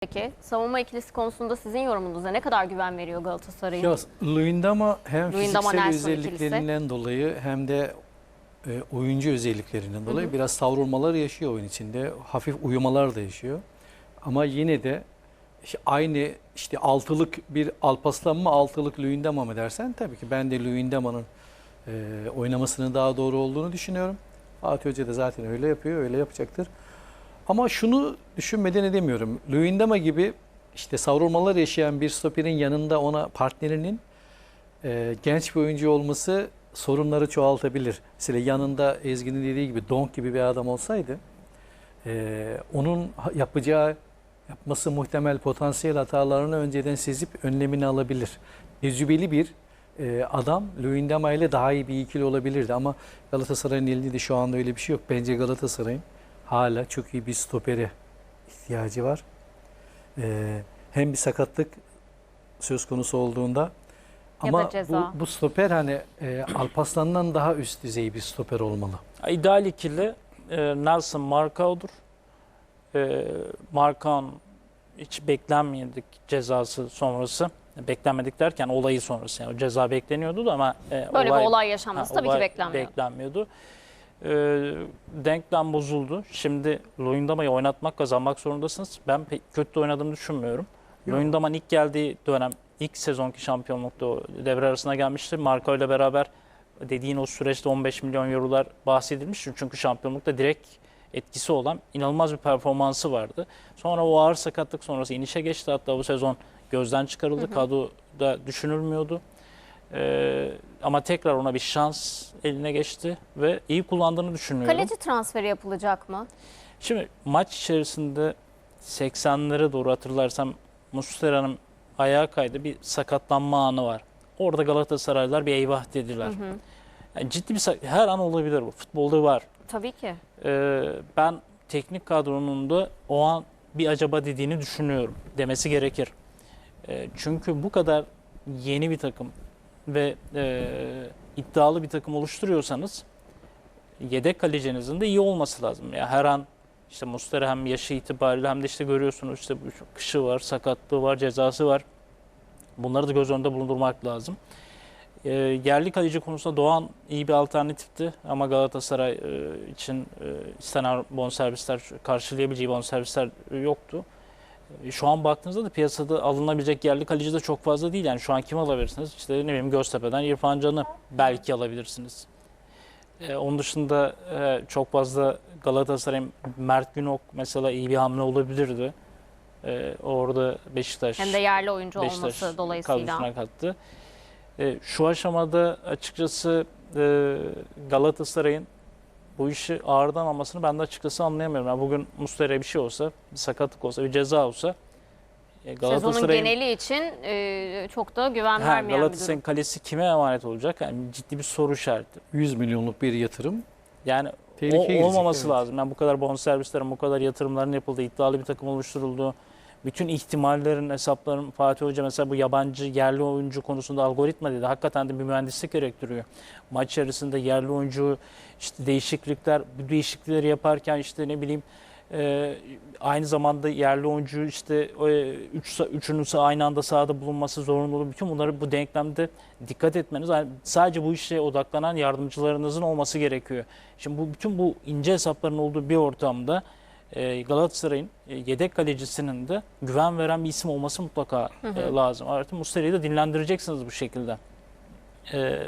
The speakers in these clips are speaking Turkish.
Peki savunma ikilisi konusunda sizin yorumunuzda ne kadar güven veriyor Galatasaray'ın? Ya Luyendama hem Luyendama fiziksel Nelson özelliklerinden dolayı hem de e, oyuncu özelliklerinden dolayı biraz savrulmalar yaşıyor oyun içinde. Hafif uyumalar da yaşıyor. Ama yine de işte aynı işte altılık bir Alpaslan mı altılık Luyendama mı dersen tabii ki ben de Luyendama'nın e, oynamasının daha doğru olduğunu düşünüyorum. Fatih Hoca da zaten öyle yapıyor, öyle yapacaktır. Ama şunu düşünmeden edemiyorum. Luyendama gibi işte savrulmalar yaşayan bir stoperin yanında ona partnerinin e, genç bir oyuncu olması sorunları çoğaltabilir. Mesela yanında Ezgi'nin dediği gibi Donk gibi bir adam olsaydı e, onun yapacağı yapması muhtemel potansiyel hatalarını önceden sezip önlemini alabilir. Tecrübeli bir e, adam Luyendama ile daha iyi bir ikili olabilirdi ama Galatasaray'ın elinde de şu anda öyle bir şey yok. Bence Galatasaray'ın hala çok iyi bir stopere ihtiyacı var. E, hem bir sakatlık söz konusu olduğunda Ya ama da ceza. bu, bu stoper hani e, Alpaslan'dan daha üst düzey bir stoper olmalı. İdeal ikili e, Nelson Markao'dur. E, Markao'nun hiç beklenmedik cezası sonrası. Beklenmedik derken olayı sonrası. Yani o ceza bekleniyordu da ama e, Böyle bir olay yaşanması Ha, tabii ki olay beklenmiyor. beklenmiyordu. E, denklem bozuldu. Şimdi Luyendama'yı oynatmak, kazanmak zorundasınız. Ben pek kötü de oynadığını düşünmüyorum. Yok. Luyendama'nın ilk geldiği dönem, ilk sezonki şampiyonlukta o devre arasına gelmişti. Marco ile beraber dediğin o süreçte 15 milyon eurolar bahsedilmişti. Çünkü şampiyonlukta direkt etkisi olan inanılmaz bir performansı vardı. Sonra o ağır sakatlık sonrası inişe geçti. Hatta bu sezon gözden çıkarıldı. Kadroda düşünülmüyordu. Ee, ama tekrar ona bir şans eline geçti ve iyi kullandığını düşünüyorum. Kaleci transferi yapılacak mı? Şimdi maç içerisinde 80'lere doğru hatırlarsam Muslera'nın ayağa kaydı bir sakatlanma anı var. Orada Galatasaraylılar bir eyvah dediler. Yani ciddi bir her an olabilir bu. Futbolda var. Tabii ki. Ee, ben teknik kadronun da o an bir acaba dediğini düşünüyorum. Demesi gerekir. Ee, çünkü bu kadar yeni bir takım ve e, iddialı bir takım oluşturuyorsanız yedek kalecinizin de iyi olması lazım. Ya her an işte Mustera hem yaşı itibariyle hem de işte görüyorsunuz işte kışı var, sakatlığı var, cezası var. Bunları da göz önünde bulundurmak lazım. E, yerli kaleci konusunda Doğan iyi bir alternatifti ama Galatasaray e, için e, istenen bonservisler karşılayabileceği bonservisler yoktu. E, Şu an baktığınızda da piyasada alınabilecek yerli kaleci de çok fazla değil. Yani şu an kim alabilirsiniz? İşte ne bileyim Göztepe'den İrfan Can'ı belki alabilirsiniz. E, onun dışında e, çok fazla Galatasaray'ın Mert Günok mesela iyi bir hamle olabilirdi. E, orada Beşiktaş Hem de yerli oyuncu Beşiktaş olması dolayısıyla. kattı. E, şu aşamada açıkçası e, Galatasaray'ın bu işi ağırdan almasını ben de açıkçası anlayamıyorum. Yani bugün Muslera'ya bir şey olsa, bir sakatlık olsa, bir ceza olsa e, Sezonun Galatasaray'ın geneli için e, çok da güven Ha, vermeyen bir Galatasaray'ın durum. kalesi kime emanet olacak? Yani ciddi bir soru işareti. 100 milyonluk bir yatırım Yani o, Tehlikeye girecek, olmaması evet. lazım. Yani bu kadar bonservislerin, bu kadar yatırımların yapıldığı, iddialı bir takım oluşturuldu. Bütün ihtimallerin, hesapların Fatih Hoca mesela bu yabancı yerli oyuncu konusunda algoritma dedi. Hakikaten de bir mühendislik gerektiriyor. Maç içerisinde yerli oyuncu işte değişiklikler, bu değişiklikleri yaparken işte ne bileyim e, aynı zamanda yerli oyuncu işte e, üç, üçünün aynı anda sahada bulunması zorunluluğu bütün bunları bu denklemde dikkat etmeniz yani sadece bu işe odaklanan yardımcılarınızın olması gerekiyor. Şimdi bu bütün bu ince hesapların olduğu bir ortamda Galatasaray'ın e, yedek kalecisinin de güven veren bir isim olması mutlaka e, lazım. Artık Muslera'yı da dinlendireceksiniz bu şekilde. E,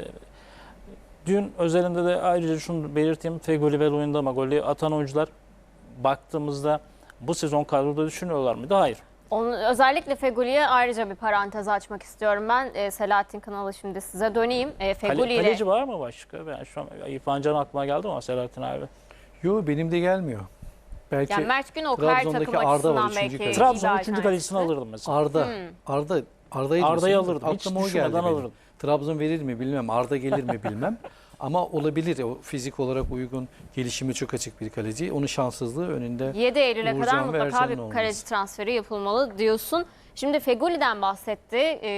dün özelinde de ayrıca şunu belirteyim. Fegoli ve Luyendama golü atan oyuncular baktığımızda bu sezon kadroda düşünüyorlar mıydı? Hayır. Onu, özellikle Fegoli'ye ayrıca bir parantez açmak istiyorum ben. E, Selahattin kanalı şimdi size döneyim. E, Kale, Fegoli ile kaleci var mı başka? Ben şu an İrfan Can aklıma geldi ama Selahattin abi. Yo benim de gelmiyor. Belki yani Mert Günok her Trabzon'daki takım Arda var, açısından üçüncü belki kaleci. Trabzon'un iyi bir 3. kalecisini alırdım mesela. Arda, Hmm. Arda, Arda'yı Arda'yı diyorsun. alırdım. Hiç Aklıma o geldi düşünmeden benim. alırdım. Trabzon verir mi bilmem. Arda gelir mi bilmem. Ama olabilir. O fizik olarak uygun, gelişimi çok açık bir kaleci. Onun şanssızlığı önünde. 7 Eylül'e kadar ve mutlaka Ercan'ın bir olması. kaleci transferi yapılmalı diyorsun. Şimdi Fegoli'den bahsetti e,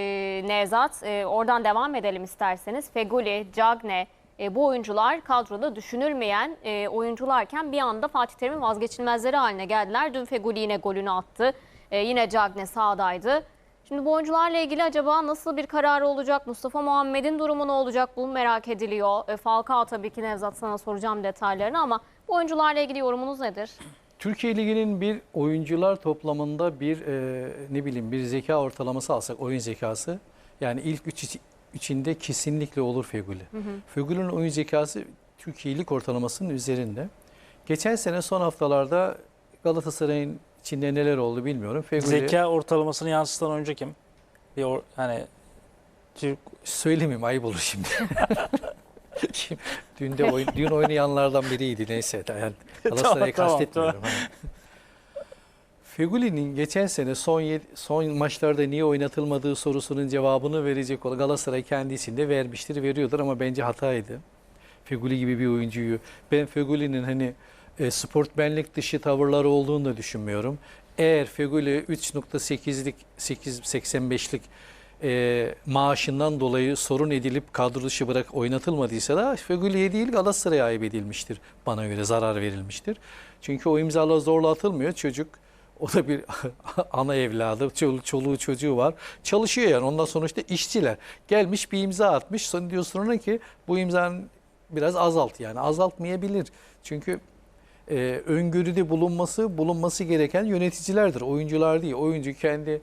Nevzat. E, oradan devam edelim isterseniz. Fegoli, Cagne e, bu oyuncular kadroda düşünülmeyen e, oyuncularken bir anda Fatih Terim'in vazgeçilmezleri haline geldiler. Dün Fegoli yine golünü attı. E, yine Cagne sağdaydı. Şimdi bu oyuncularla ilgili acaba nasıl bir kararı olacak? Mustafa Muhammed'in durumu ne olacak? Bu merak ediliyor. E, Falcao tabii ki Nevzat sana soracağım detaylarını ama bu oyuncularla ilgili yorumunuz nedir? Türkiye Ligi'nin bir oyuncular toplamında bir e, ne bileyim bir zeka ortalaması alsak oyun zekası yani ilk üç içinde kesinlikle olur Feguli. Feguli'nin oyun zekası Türkiye Lig ortalamasının üzerinde. Geçen sene son haftalarda Galatasaray'ın içinde neler oldu bilmiyorum. Feguli Zeka ortalamasını yansıtan oyuncu kim? Bir or- hani Türk söylemeyeyim ayıp olur şimdi. Şimdi dün de oyun, dün oynayanlardan biriydi neyse. Yani Galatasaray'ı Tamam, tamam, kastetmiyorum. Hani. Feguli'nin geçen sene son son maçlarda niye oynatılmadığı sorusunun cevabını verecek olan Galatasaray kendisinde vermiştir, veriyordur ama bence hataydı. Feguli gibi bir oyuncuyu ben Feguli'nin hani e, sportmenlik dışı tavırları olduğunu da düşünmüyorum. Eğer Feguli 3.8'lik 8.85'lik e, maaşından dolayı sorun edilip kadro dışı bırak oynatılmadıysa da Feguli'ye değil Galatasaray'a ayıp edilmiştir. Bana göre zarar verilmiştir. Çünkü o imzalar zorla atılmıyor. Çocuk o da bir ana evladı, çol- çoluğu çocuğu var. Çalışıyor yani. Ondan sonuçta işçiler. Gelmiş bir imza atmış. Sonra diyor sonra ki bu imzanın biraz azalt yani. Azaltmayabilir. Çünkü e, öngörüde bulunması bulunması gereken yöneticilerdir. Oyuncular değil. Oyuncu kendi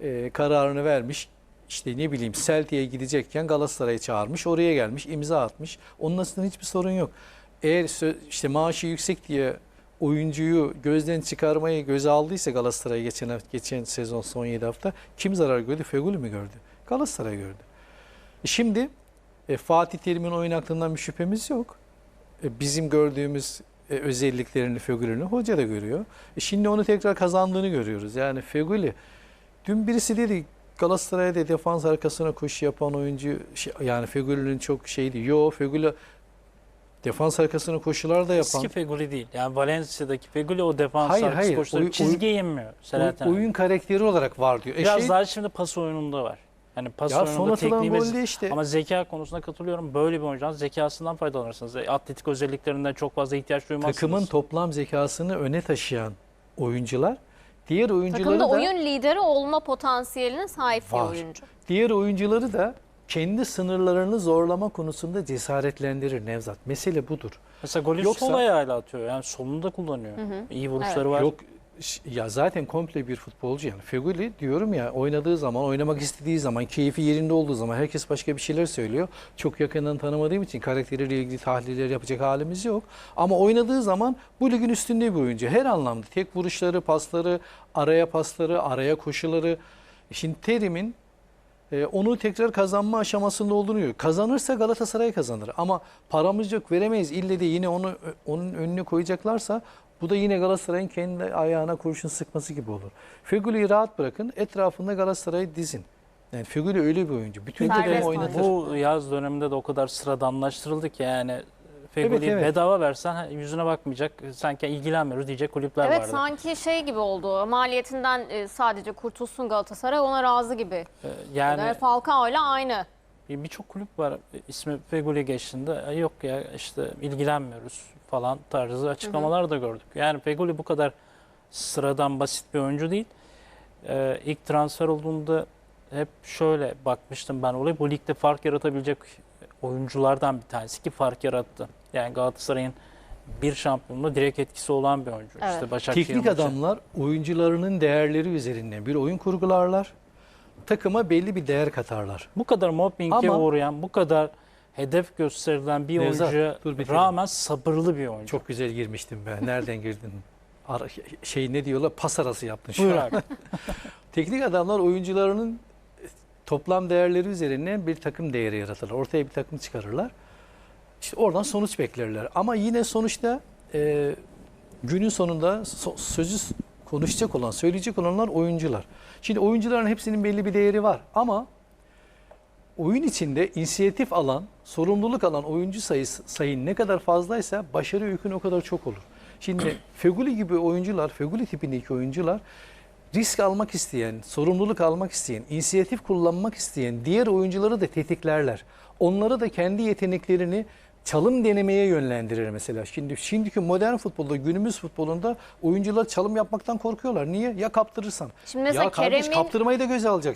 e, kararını vermiş. İşte ne bileyim Celtic'e gidecekken Galatasaray'ı çağırmış. Oraya gelmiş, imza atmış. Onun aslında hiçbir sorun yok. Eğer işte maaşı yüksek diye oyuncuyu gözden çıkarmayı göze aldıysa Galatasaray geçen hafta, geçen sezon son 7 hafta kim zarar gördü? Feguli mi gördü? Galatasaray gördü. E Şimdi e, Fatih Terim'in oyun aklından bir şüphemiz yok. E, bizim gördüğümüz e, özelliklerini Feguli'nin hoca da görüyor. E, şimdi onu tekrar kazandığını görüyoruz. Yani Feguli dün birisi dedi Galatasaray'da defans arkasına koşu yapan oyuncu şey- yani Feguli'nin çok şeydi. Yo Feguli defans arkasına koşular da yapan eski Feguli değil. Yani Valencia'daki Feguli o defans Hayır, arkası hayır. koşuları Oy- çizgiye inmiyor. oy- Selahattin. oyun karakteri olarak var diyor. E Biraz şey- daha şimdi pas oyununda var. Yani pas ya oyununda atılan tekniği ve golde işte. Ama zeka konusunda katılıyorum. Böyle bir oyuncudan zekasından faydalanırsınız. E, Atletik özelliklerinden çok fazla ihtiyaç duymazsınız. takımın toplam zekasını öne taşıyan oyuncular diğer oyuncuları Takımda da oyun lideri olma potansiyeline sahip bir Var. oyuncu. diğer oyuncuları da kendi sınırlarını zorlama konusunda cesaretlendirir Nevzat. Mesele budur. Mesela golü Yoksa- sol ayağıyla atıyor. Yani solunda kullanıyor. İyi vuruşları var. Yok ya zaten komple bir futbolcu yani. Feguli diyorum ya oynadığı zaman, oynamak istediği zaman, keyfi yerinde olduğu zaman herkes başka bir şeyler söylüyor. Çok yakından tanımadığım için karakteriyle ilgili tahliller yapacak halimiz yok. Ama oynadığı zaman bu ligin üstünde bir oyuncu. Her anlamda tek vuruşları, pasları, araya pasları, araya koşuları. Şimdi Terim'in e, onu tekrar kazanma aşamasında olduğunu görüyor. Kazanırsa Galatasaray kazanır. Ama paramız yok veremeyiz. İlle de yine onu onun önüne koyacaklarsa bu da yine Galatasaray'ın kendi ayağına kurşun sıkması gibi olur. Fegüli'yi rahat bırakın. Etrafında Galatasaray'ı dizin. Yani Fegüli öyle bir oyuncu. Bütün takımı oynatır. Bu yaz döneminde de o kadar sıradanlaştırıldı ki yani Fegoli'yi Evet, evet. bedava versen yüzüne bakmayacak. Sanki ilgilenmiyoruz diyecek kulüpler Evet vardı. sanki şey gibi oldu. Maliyetinden e, sadece kurtulsun Galatasaray ona razı gibi. Ee, Yani Yani Falcao ile aynı. bir- birçok kulüp var ismi Fegoli geçtiğinde "E, yok ya işte ilgilenmiyoruz falan tarzı açıklamalar da gördük. Yani Fegoli bu kadar sıradan basit bir oyuncu değil. Ee, ilk transfer olduğunda hep şöyle bakmıştım ben olaya. Bu ligde fark yaratabilecek oyunculardan bir tanesi ki fark yarattı. Yani Galatasaray'ın bir şampiyonluğunda direkt etkisi olan bir oyuncu. Evet. İşte Başakşehir Teknik maçı. adamlar oyuncularının değerleri üzerinden bir oyun kurgularlar. Takıma belli bir değer katarlar. Bu kadar mobbinge Ama- uğrayan, bu kadar hedef gösterilen bir Nevzat, oyuncuya dur bitirelim. rağmen sabırlı bir oyuncu. Çok güzel girmiştim ben. Nereden girdin? Ara- şey ne diyorlar? Pas arası yaptın şu Buyur an. abi. Teknik adamlar oyuncularının toplam değerleri üzerinden bir takım değeri yaratırlar. Ortaya bir takım çıkarırlar. İşte oradan sonuç beklerler. Ama yine sonuçta e, günün sonunda so- sözü konuşacak olan, söyleyecek olanlar oyuncular. Şimdi oyuncuların hepsinin belli bir değeri var ama oyun içinde inisiyatif alan, sorumluluk alan oyuncu sayısı sayın ne kadar fazlaysa başarı yükün o kadar çok olur. Şimdi Feguli gibi oyuncular, Feguli tipindeki oyuncular risk almak isteyen, sorumluluk almak isteyen, inisiyatif kullanmak isteyen diğer oyuncuları da tetiklerler. Onlara da kendi yeteneklerini çalım denemeye yönlendirir mesela. Şimdi şimdiki modern futbolda, günümüz futbolunda oyuncular çalım yapmaktan korkuyorlar. Niye? Ya kaptırırsan. Şimdi mesela ya kardeş Kerem'in- kaptırmayı da göze alacaksın.